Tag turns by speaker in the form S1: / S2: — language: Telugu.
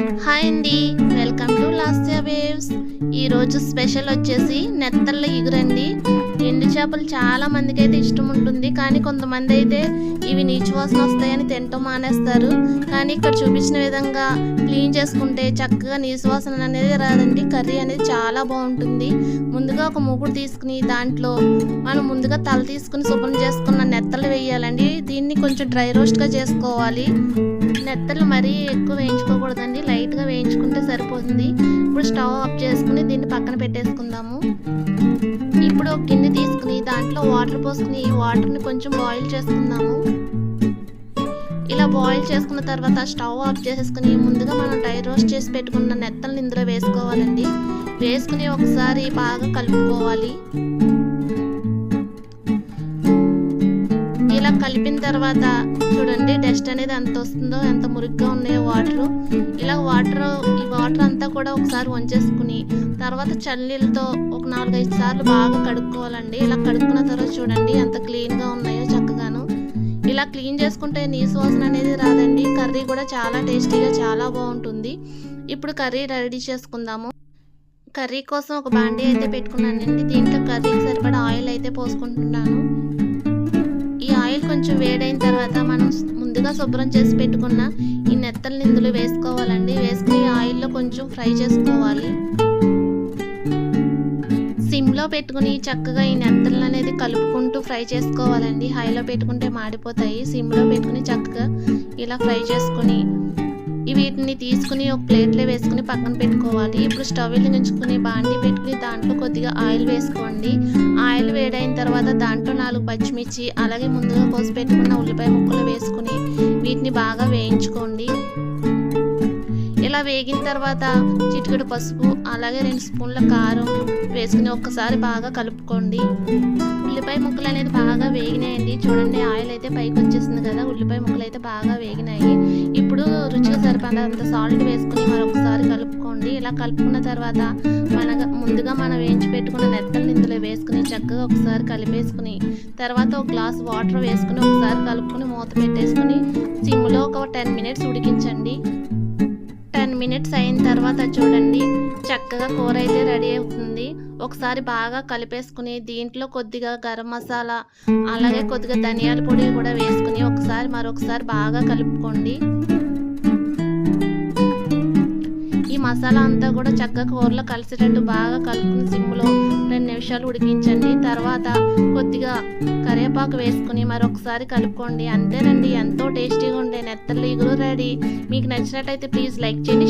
S1: హాయ్ అండి వెల్కమ్ టు లాస్యా వేవ్స్. ఈరోజు స్పెషల్ వచ్చేసి నెత్తళ్ళ ఎగురండి ఎండు చేపలు చాలా మందికి అయితే ఇష్టం ఉంటుంది. కానీ కొంతమంది అయితే ఇవి నీచు వాసన వస్తాయని తినటం మానేస్తారు. కానీ ఇక్కడ చూపించిన విధంగా క్లీన్ చేసుకుంటే చక్కగా నీచు వాసన అనేది రాదండి. కర్రీ అనేది చాలా బాగుంటుంది. ముందుగా ఒక మూకుడు తీసుకుని దాంట్లో మనం ముందుగా తల తీసుకుని శుభ్రం చేసుకున్న నెత్తలు వేయాలండి. దీన్ని కొంచెం డ్రై రోస్ట్గా చేసుకోవాలి. నెత్తలు మరీ ఎక్కువ వేయించుకోకూడదండి. లైట్గా వేయించుకుంటే సరిపోతుంది. ఇప్పుడు స్టవ్ ఆఫ్ చేసుకుని దీన్ని పక్కన పెట్టేసుకుందాము. పోసుకుని ఈ వాటర్ని కొంచెం బాయిల్ చేసుకుందాము. ఇలా బాయిల్ చేసుకున్న తర్వాత స్టవ్ ఆఫ్ చేసేసుకుని ముందుగా మనం టైర్ రోస్ట్ చేసి పెట్టుకున్న నెత్తలను ఇందులో వేసుకోవాలండి. వేసుకుని ఒకసారి బాగా కలుపుకోవాలి. ఇలా కలిపిన తర్వాత చూడండి డస్ట్ అనేది ఎంత వస్తుందో ఎంత మురిగ్గా ఉన్నాయో వాటర్. ఇలా వాటర్ ఈ వాటర్ అంతా కూడా ఒకసారి వంచేసుకుని తర్వాత చల్లీలతో ఒక నాలుగైదు సార్లు బాగా కడుక్కోవాలండి. ఇలా కడుక్కున్న తర్వాత చూడండి ఎంత క్లీన్గా ఉన్నాయో చక్కగాను. ఇలా క్లీన్ చేసుకుంటే నీసు వాసన అనేది రాదండి. కర్రీ కూడా చాలా టేస్టీగా చాలా బాగుంటుంది. ఇప్పుడు కర్రీ రెడీ చేసుకుందాము. కర్రీ కోసం ఒక బాండీ అయితే పెట్టుకున్నానండి. దీంట్లో కర్రీకి సరిపడా ఆయిల్ అయితే పోసుకుంటున్నాను. ఈ ఆయిల్ కొంచెం వేడైన తర్వాత మనం ముందుగా శుభ్రం చేసి పెట్టుకున్న ఈ నెత్తలు నిందులు వేసుకోవాలండి. వేసుకుని ఆయిల్లో కొంచెం ఫ్రై చేసుకోవాలి. హైలో పెట్టుకుని చక్కగా ఈ నెత్తలను అనేది కలుపుకుంటూ ఫ్రై చేసుకోవాలండి. హైలో పెట్టుకుంటే మాడిపోతాయి. సిమ్లో పెట్టుకుని చక్కగా ఇలా ఫ్రై చేసుకుని వీటిని తీసుకుని ఒక ప్లేట్లో వేసుకుని పక్కన పెట్టుకోవాలి. ఇప్పుడు స్టవ్ వెలిగించుకుని బాండి పెట్టుకుని దాంట్లో కొద్దిగా ఆయిల్ వేసుకోండి. ఆయిల్ వేడైన తర్వాత దాంట్లో నాలుగు పచ్చిమిర్చి అలాగే ముందుగా కోసి పెట్టుకున్న ఉల్లిపాయ ముక్కలు వేసుకుని వీటిని బాగా వేయించుకోండి. ఇలా వేగిన తర్వాత చిటికెడు పసుపు అలాగే రెండు స్పూన్ల కారం వేసుకుని ఒక్కసారి బాగా కలుపుకోండి. ఉల్లిపాయ ముక్కలు అనేది బాగా వేగినాయండి. చూడండి ఆయిల్ అయితే పైకి వచ్చేసింది కదా ఉల్లిపాయ ముక్కలు అయితే బాగా వేగినాయి. ఇప్పుడు రుచిగా సరిపడంత సాల్ట్ వేసుకుని మరొకసారి కలుపుకోండి. ఇలా కలుపుకున్న తర్వాత మన ముందుగా మనం వేయించి పెట్టుకున్న నెత్తలు ఇందులో వేసుకుని చక్కగా ఒకసారి కలిపేసుకుని తర్వాత ఒక గ్లాస్ వాటర్ వేసుకుని ఒకసారి కలుపుకుని మూత పెట్టేసుకుని సిమ్లో ఒక టెన్ మినిట్స్ ఉడికించండి. మినిట్స్ అయిన తర్వాత చూడండి చక్కగా కూర అయితే రెడీ అవుతుంది. ఒకసారి బాగా కలిపేసుకుని దీంట్లో కొద్దిగా గరం మసాలా అలాగే కొద్దిగా ధనియాల పొడి కూడా వేసుకుని ఒకసారి మరొకసారి బాగా కలుపుకోండి. ఈ మసాలా అంతా కూడా చక్కగా కూరలో కలిసేటట్టు బాగా కలుపుకుని సిమ్లో రెండు నిమిషాలు ఉడికించండి. తర్వాత కొద్దిగా కరివేపాకు వేసుకుని మరొకసారి కలుపుకోండి. అంతేనండి ఎంతో టేస్టీగా ఉండే నెత్తలు ఇగురు రెడీ. మీకు నచ్చినట్టయితే ప్లీజ్ లైక్ చేయండి